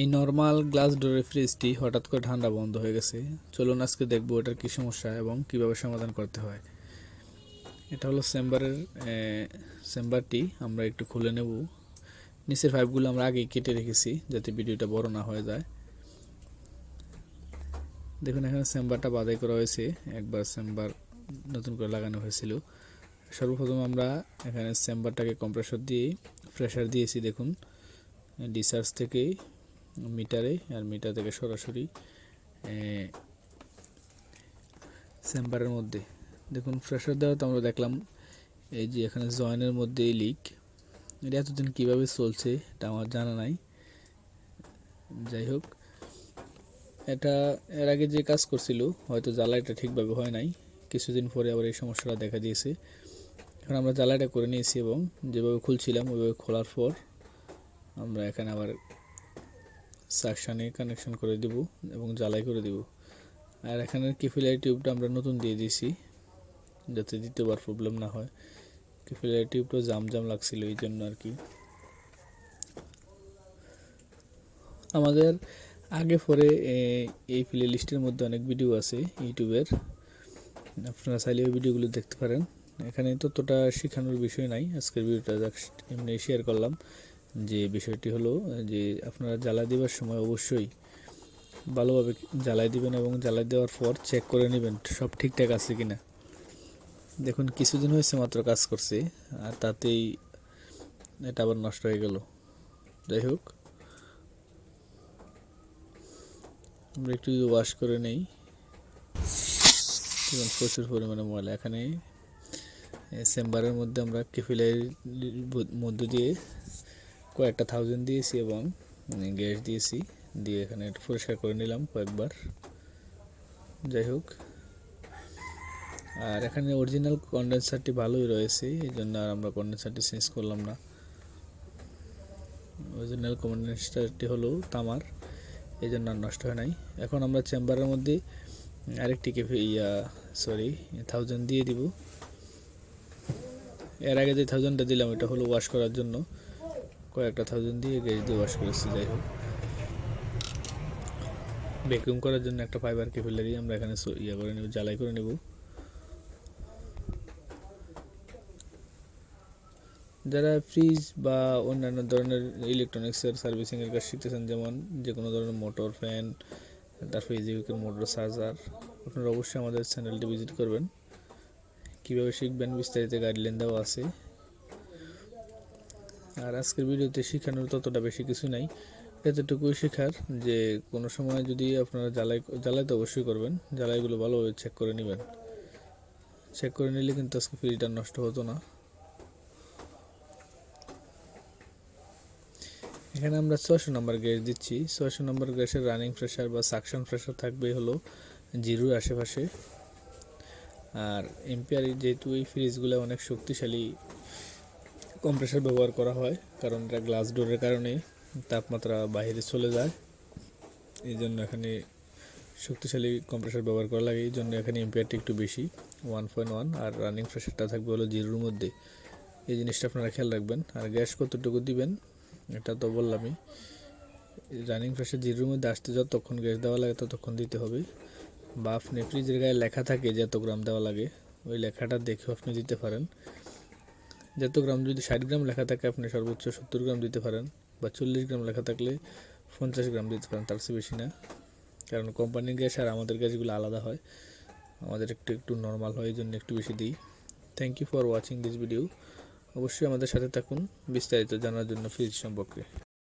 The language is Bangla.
এই নর্মাল গ্লাস ডোরের ফ্রিজটি হঠাৎ করে ঠান্ডা বন্ধ হয়ে গেছে। চলুন আজকে দেখব এটার কী সমস্যা এবং কীভাবে সমাধান করতে হয়। এটা হলো চেম্বারের চেম্বারটি আমরা একটু খুলে নেব। নিচের পাইপগুলো আমরা আগেই কেটে রেখেছি যাতে ভিডিওটা বড় না হয়ে যায়। দেখুন, এখানে চেম্বারটা বাদাই করা হয়েছে। একবার চেম্বার নতুন করে লাগানো হয়েছিল। সর্বপ্রথম আমরা এখানে চেম্বারটাকে কম্প্রেসর দিয়ে প্রেশার দিয়েছি, দেখুন। ডিসচার্জ থেকে মিটারে আর মিটার থেকে সরাসরি চেম্বারের মধ্যে। দেখুন প্রেশার দেওয়া তো আমরা দেখলাম, এই যে এখানে জয়েনের মধ্যে লিক এটা এতদিন কীভাবে চলছে এটা আমার জানা নাই। যাই হোক, এটা এর আগে যে কাজ করছিল, হয়তো জ্বালাইটা ঠিকভাবে হয় নাই। কিছুদিন পরে আবার এই সমস্যাটা দেখা দিয়েছে। এখন আমরা জ্বালাইটা করে নিয়েছি এবং যেভাবে খুলছিলাম, ওইভাবে খোলার পর আমরা এখানে আবার সাকশানে কানেকশন করে দিব এবং জ্বালাই করে দিব। আর এখানে কিফিলারি টিউবটা আমরা নতুন দিয়ে দিয়েছি, যাতে দ্বিতীয়বার প্রবলেম না হয়। কিফিলারি টিউবটা জাম জাম লাগছিল এই জন্য আর কি। আমাদের আগে পরে এই প্লে লিস্টের মধ্যে অনেক ভিডিও আছে ইউটিউবের। আপনারা চাইলে ওই ভিডিওগুলো দেখতে পারেন। এখানে ততটা শেখানোর বিষয় নাই, আজকের ভিডিওটা জাস্ট এমনি শেয়ার করলাম। যে বিষয়টি হলো যে আপনারা জ্বালা দেওয়ার সময় অবশ্যই ভালোভাবে জ্বালাই দিবেন এবং জ্বালাই দেওয়ার পর চেক করে নেবেন সব ঠিকঠাক আছে কিনা। দেখুন, কিছুদিন হয়েছে মাত্র কাজ করছে, আর তাতেই এটা আবার নষ্ট হয়ে গেল। যাই হোক, আমরা একটু যদি ওয়াশ করে নেই, দেখুন প্রচুর পরিমাণে ময়লা। এখানে চেম্বারের মধ্যে আমরা কেফিলের মধ্য দিয়ে কয়েকটা থাউজেন্ড দিয়েছি এবং গ্যাস দিয়েছি, দিয়ে এখানে একটু পরিষ্কার করে নিলাম কয়েকবার। যাই হোক। আর এখানে অরিজিনাল কন্ডেন্সারটি ভালোই রয়েছে, এই জন্য আর আমরা কন্ডেন্সারটি চেঞ্জ করলাম না। অরিজিনাল কন্ডেন্সারটি হলো তামার, এই জন্য আর নষ্ট হয় নাই। এখন আমরা চেম্বারের মধ্যে আরেকটি কেফে ইয়া সরি থাউজেন্ড দিয়ে দিব। এর আগে যে থাউজেন্ডটা দিলাম, এটা হলো ওয়াশ করার জন্য। কয়েকটা থাউজেন্ড দিয়ে গ্যাস দিয়ে ওয়াশ করেছি, যাই হোক। ভ্যাকুম করার জন্য একটা ফাইবার কেফিলারি আমরা এখানে ইয়ে করে নেব, জ্বালাই করে নেব। যারা ফ্রিজ বা অন্যান্য ধরনের ইলেকট্রনিক্সের সার্ভিসিংয়ের কাজ শিখতেছেন, যেমন যে কোনো ধরনের মোটর ফ্যান তারপর ইজিউকের মোটর চার্জার আপনারা অবশ্যই আমাদের চ্যানেলটি ভিজিট করবেন। কীভাবে শিখবেন বিস্তারিত গাইডলাইন দেওয়া আছে। আর আজকের ভিডিওতে শেখানোর ততটা বেশি কিছু নাই। এতটুকুই শেখার যে, কোনো সময় যদি আপনারা জ্বালাই জ্বালাই তো অবশ্যই করবেন। জ্বালাইগুলো ভালোভাবে চেক করে নেবেন। চেক করে নিলে কিন্তু আজকে ফিল্টার নষ্ট হতো না। এখানে আমরা ছয়শো নম্বর গ্যাস দিচ্ছি। ছশো নম্বর গ্যাসের রানিং প্রেশার বা সাকশন প্রেশার থাকবে হলো জিরোর আশেপাশে। আর এমপিআর যেহেতু এই ফ্রিজগুলো অনেক শক্তিশালী কম্প্রেসার ব্যবহার করা হয়, কারণ এটা গ্লাস ডোরের কারণে তাপমাত্রা বাইরে চলে যায়। এই জন্য এখানে শক্তিশালী কম্প্রেসার ব্যবহার করা লাগে। এই জন্য এখানে এমপিআরটি একটু বেশি ওয়ান পয়েন্ট ওয়ান আর রানিং প্রেশারটা থাকবে হলো জিরোর মধ্যে। এই জিনিসটা আপনারা খেয়াল রাখবেন। আর গ্যাস কতটুকু দিবেন, এটা তো বললামই। রানিং প্রেশার জিরোর মধ্যে আসতে যতক্ষণ গ্যাস দেওয়া লাগে ততক্ষণ দিতে হবে। বা আপনি ফ্রিজের গায়ে লেখা থাকে যে এত গ্রাম দেওয়া লাগে, ওই লেখাটা দেখেও আপনি দিতে পারেন। যত গ্রাম যদি ষাট গ্রাম লেখা থাকে, আপনি সর্বোচ্চ সত্তর গ্রাম দিতে পারেন বা চল্লিশ গ্রাম লেখা থাকলে পঞ্চাশ গ্রাম দিতে পারেন, তার চেয়ে বেশি না। কারণ কোম্পানির গ্যাস আর আমাদের গ্যাসগুলো আলাদা হয়। আমাদের একটু একটু নর্মাল হয় এই জন্য একটু বেশি দিই। Thank you for watching this video অবশ্যই আমাদের সাথে থাকুন, বিস্তারিত জানার জন্য ফ্রিজ সম্পর্কে।